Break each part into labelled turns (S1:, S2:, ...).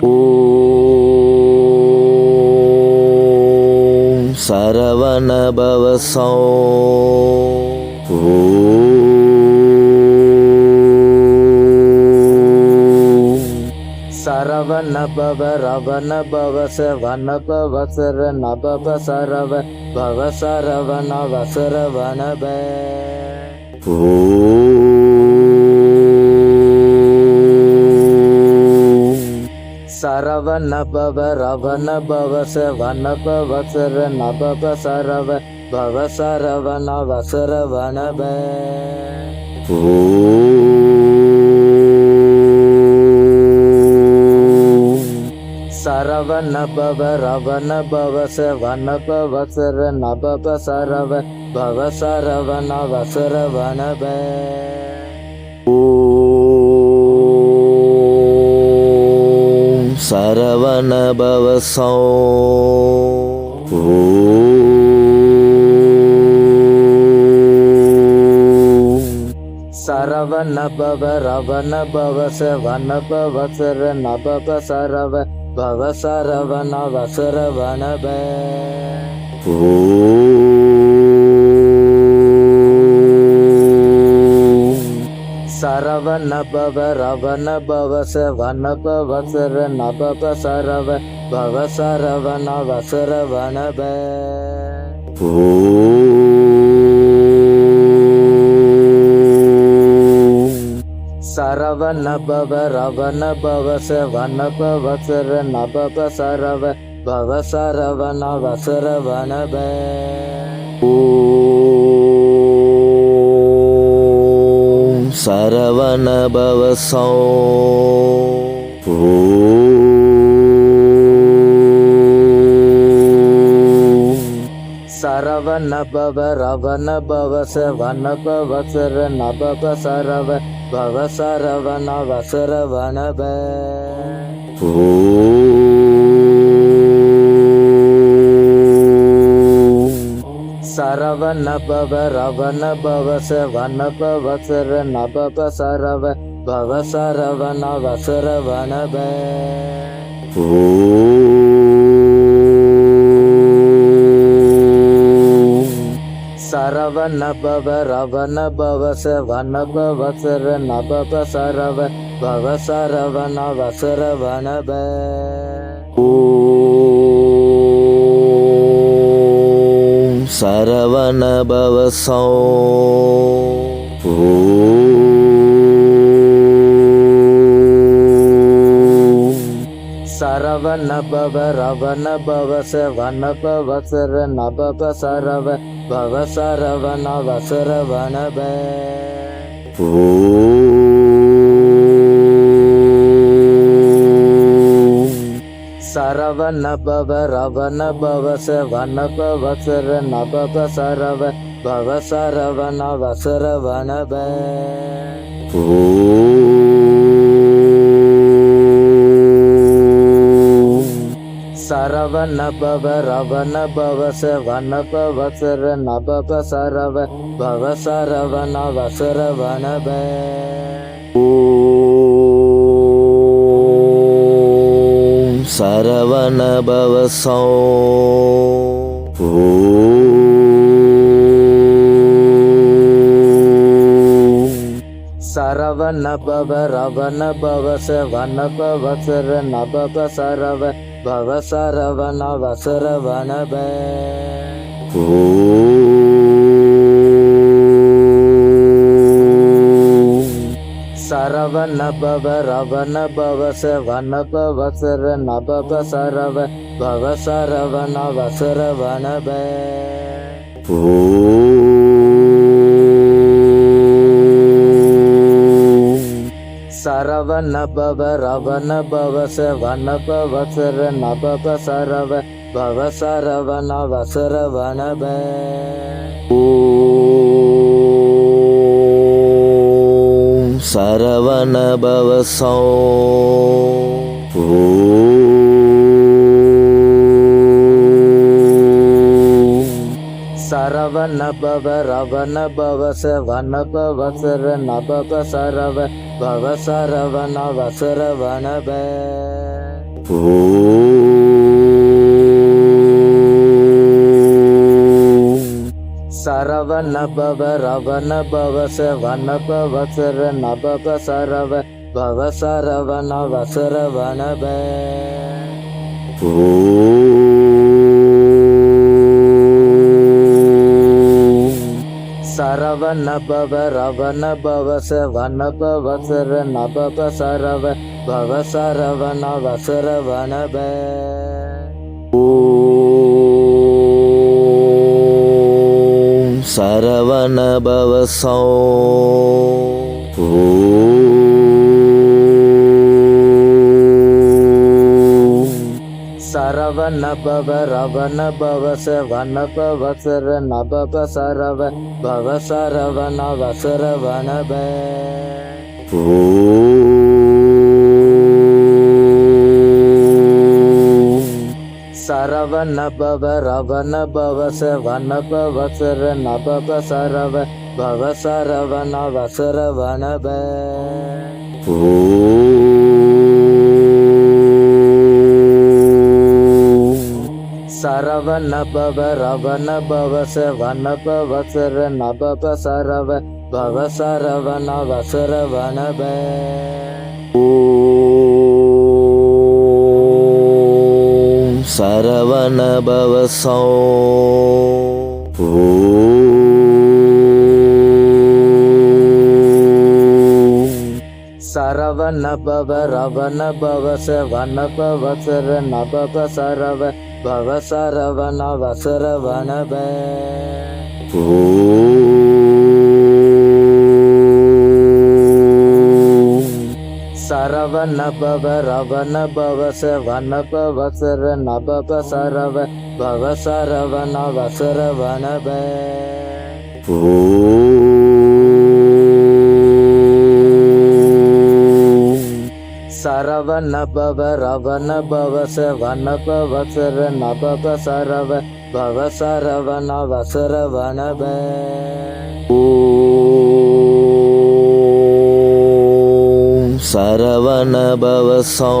S1: ஓம் சரவண பவசோ ஓம் சரவண ரவண பவ சவண பவ நபவ சரவ பவ சரவண வசரவண சரவண பவ ரவண பவ சவண பவ சர நபவ சரவ பவ சரவண வசரவண ப ஓம் சரவண பவ ரவண பவ சவண பவ சர நபவ சரவ பவ சரவண வசரவண ப ஓம் சரவண பவசோ ஓம் சரவண பவ ரவண பவ சவண பவ சர நபவ சரவ பவ சரவண வசரவண ப நபவ பவ ரவண பவ சவண பவ சரவ பவ சரவண வசரவண ப ஓம் சரவண பவ ரவண பவ சவண பவ சரவ பவ சரவண வசரவண ப ஓம் சரவண பவசோ ஓம் சரவண பவ ரவண பவ சவண பவ சர நபவ சரவ பவ சரவண வசரவண ப சரவண பவ ரவண பவ சவண பவ சர நபவ சரவ பவ சரவண வசரவண ப ஓம் சரவண பவ ரவண பவ சவண பவ சர நபவ சரவ பவ சரவண வசரவண ப ஓம் சரவண பவசோ ஓம் சரவண பவ ரவண பவ சவண பவ சர நபவ சரவ பவ சரவண வசரவண ப சரவண பவ ரவண பவ சவண பவ சர நபவ சரவ பவ சரவண வசரவண ப ஓம் சரவண பவ ரவண பவ சவண பவ சர நபவ சரவ பவ சரவண வசரவண ப ஓம் சரவண சரவணபவசோ ஓம் சரவண பவ ரவண பவ சரவ பவ சரவண வசரவண சரவண பவ ரவண பவ சவண பவ சர நபவ சரவ பவ சரவண வசரவண ப ஓம் சரவண பவ ரவண பவ நபவ சரவ பவ சரவண வசரவண ப ஓம் சரவண பவசோ ஓம் சரவண பவ ரவண பவ சவண பவ சர நபவ சரவ பவ சரவண வசரவண ஓ. சரவண பவ ரவண பவ சவண பவ சர நபவ சரவ பவ சரவண வசரவண ப ஓம் சரவண பவ ரவண பவ சவண பவ சர நபவ சரவ பவ சரவண வசரவண ப சரவணபவசோ சரவண பவ ஓம் சரவண ரவண பவ சவண பவ சரவ பவசரவண சரவண வசரவண சரவண பவ ரவண பவ சவண பவ சர நபவ சரவ பவ சரவண வசரவண ப ஓம் சரவண பவ ரவண பவ சவண பவ சர நபவ சரவ பவ சரவண வசரவண சரவணபவசோ ஓம் சரவண பவ ரவண பவ சவண பவ நபவ சரவ பவ சரவண வசரவண சரவ நபவ ரவண பவ வனபவசர நபப சரவ பவ சரவண வசரவண வனப சரவ நபவ பவ ரவண பவ சவண பவ சரவ பவ சரவண வசரவண வனப சரவணபவசோ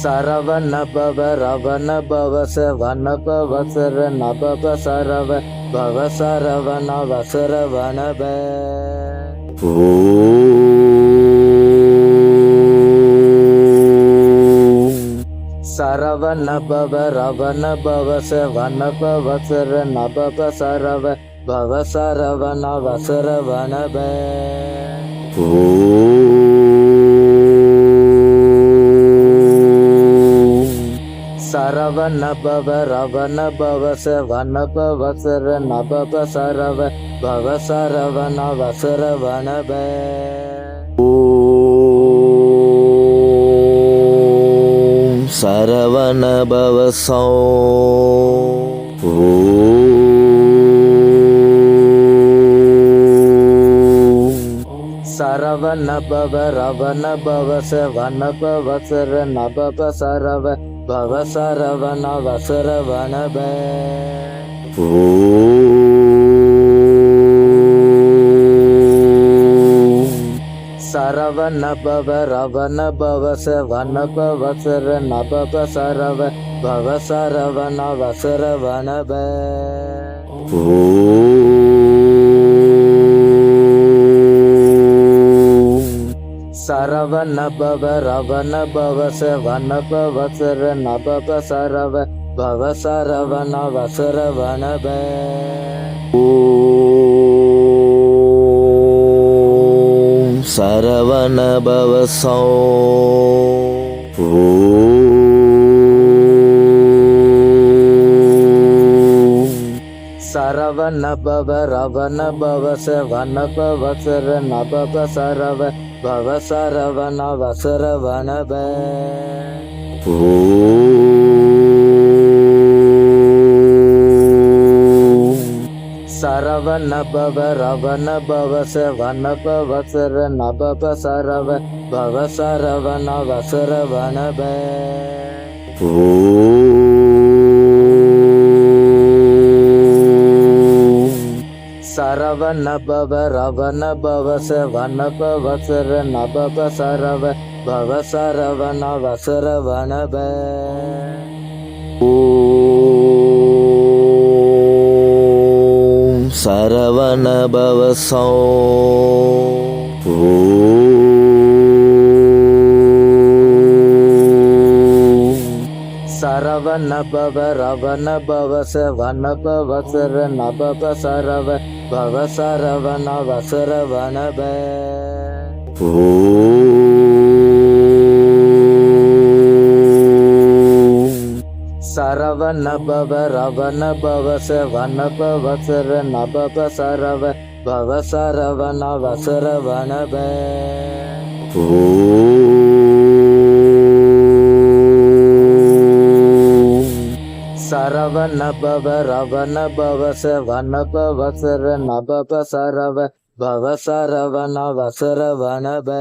S1: சரவணபவ ரவணபவச வனபவசர சரவண நபவ சரவ பவ சரவண சரவண பவ ரவண பவ சவண பவ சர சரவ பவ சரவண வசரவண வனப ஓம் சரவண பவ ரவண பவ சவண பவ சர சரவ பவ சரவண வசரவண வனப பவ ஓம் சரவண பவ ரவண பவ சவண பவ சர சரவ பவ சரவண வசரவண வனப ஓம் சரவண பவ ரவண பவ சவண பவ சர சரவ பவ சரவண வசரவண ப ஓம் சரவண பவ ரவண பவ சவண பவ சர சரவ பவ சரவண சரவண பவ ஓம் சரவண பவ ரவண பவ சவண நபவ சரவ பவ சரவண வசரவண ப ஓம் சரவண பவ ரவண நபவ சரவ சரவண பவ ரவண பவ சவண பவ நபப சரவ பவ சரவண வசரவண வனப ஓம் சரவண பவ சரவண பவ ரவண பவ சவண நபப சரவ பவ சரவண வசரவண ப ஓம் சரவண பவ ரவண பவ நபப சரவ பவ சரவண பவ ரவண பவ சவண பவ சர நபப சரவ பவ சரவண வசரவண ப